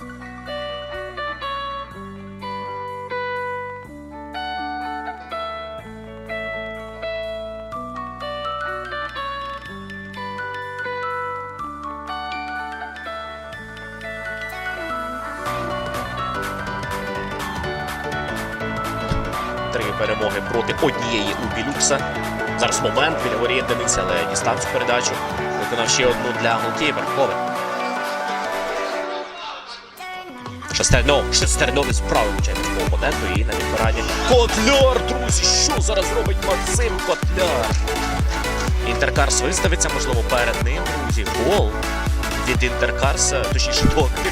Три перемоги проти однієї у Білюкса. Зараз момент. Він горіє Денис, але дістав цю передачу. Виконав ще одну для голкіпер. Ковен. Шестернов, Шестернов із правим влучає по опоненту і на відбиранні. Котляр, друзі, що зараз робить Максим Котляр? Інтеркарс виставиться, можливо, перед ним, друзі. Гол від Інтеркарса, точніше, доки.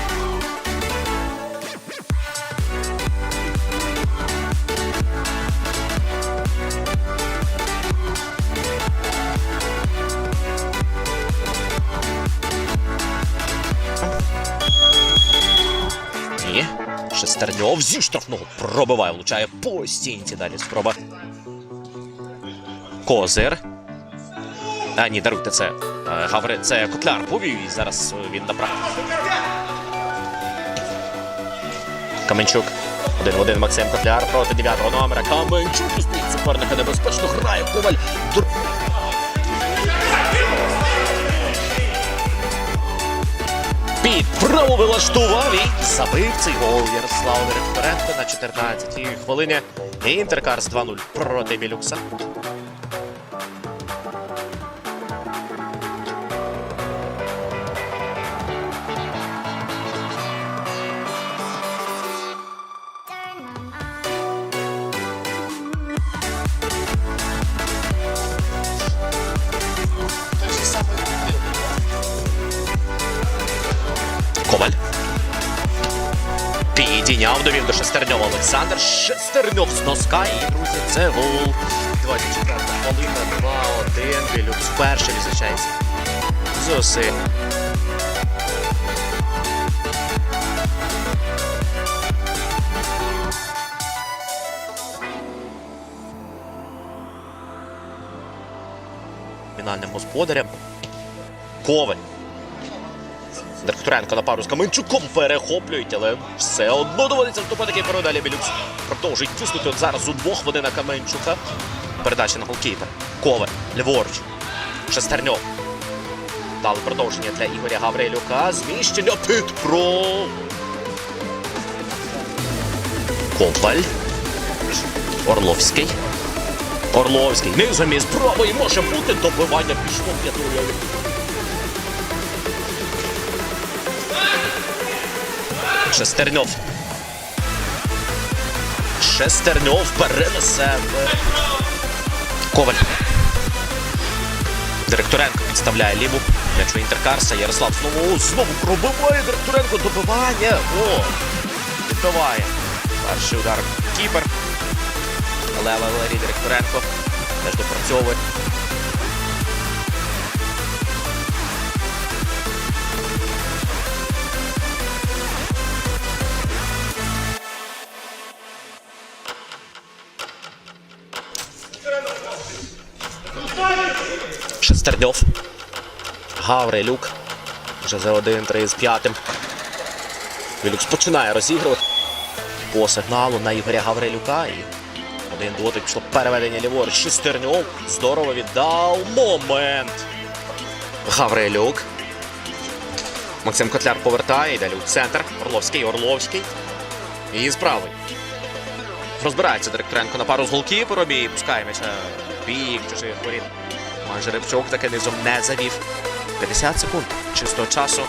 Шестерньов зі штрафного пробиває, влучає по стінці. Далі спроба. Козир. А, ні, даруйте це. Гаври, це Котляр повів і зараз е, він набрав. Каменчук. Один в один Максим Котляр проти дев'ятого номера. Каменчук стоїть суперника небезпечно грає. Коваль. Право вилаштував і забив цей гол Ярослав Директоренко на 14-й хвилині. Інтеркарс 2-0 проти Білюкса. Коваль. Підійняв, довів до Шестерньова Олександр. Шестерньов з носка. І, друзі, це гол. 24 хвилина, 2-1. Білюкс перший відзначається. З. Фінальним господарем. Коваль. Директоренко на пару з Каменчуком перехоплюють, але все одно доводиться вступати такий передалі Білюкс. Продовжують тиснути от зараз у двох вони на Каменчука. Передача на голкіпер. Коваль. Ліворуч. Шестерньов. Дали продовження для Ігоря Гаврилюка. Зміщення під. Коваль. Орловський. Орловський. Низом із правої може бути добивання пішло п'ятою. Шестерньов. Шестерньов бере на. Коваль. Директоренко підставляє ліву. М'яч Інтеркарса. Ярослав знову знову пробиває Директоренко. Добивання. О! Відбиває. Перший удар Кіпер. Але Валерій Директоренко теж допрацьовує. Шестерньов. Гаврилюк. Вже за 1-3 з п'ятим. Вілюкс починає розігрувати. По сигналу на Ігоря Гаврилюка. І один дотик пішло переведення ліворуч. Шестерньов. Здорово віддав. Момент. Гаврилюк. Максим Котляр повертає. І далі у центр. Орловський. Орловський. І з. Розбирається Директоренко на пару з голкіпером і пускає бік чужих воріт. Майже Рибчук таки низом не завів. 50 секунд чистого часу.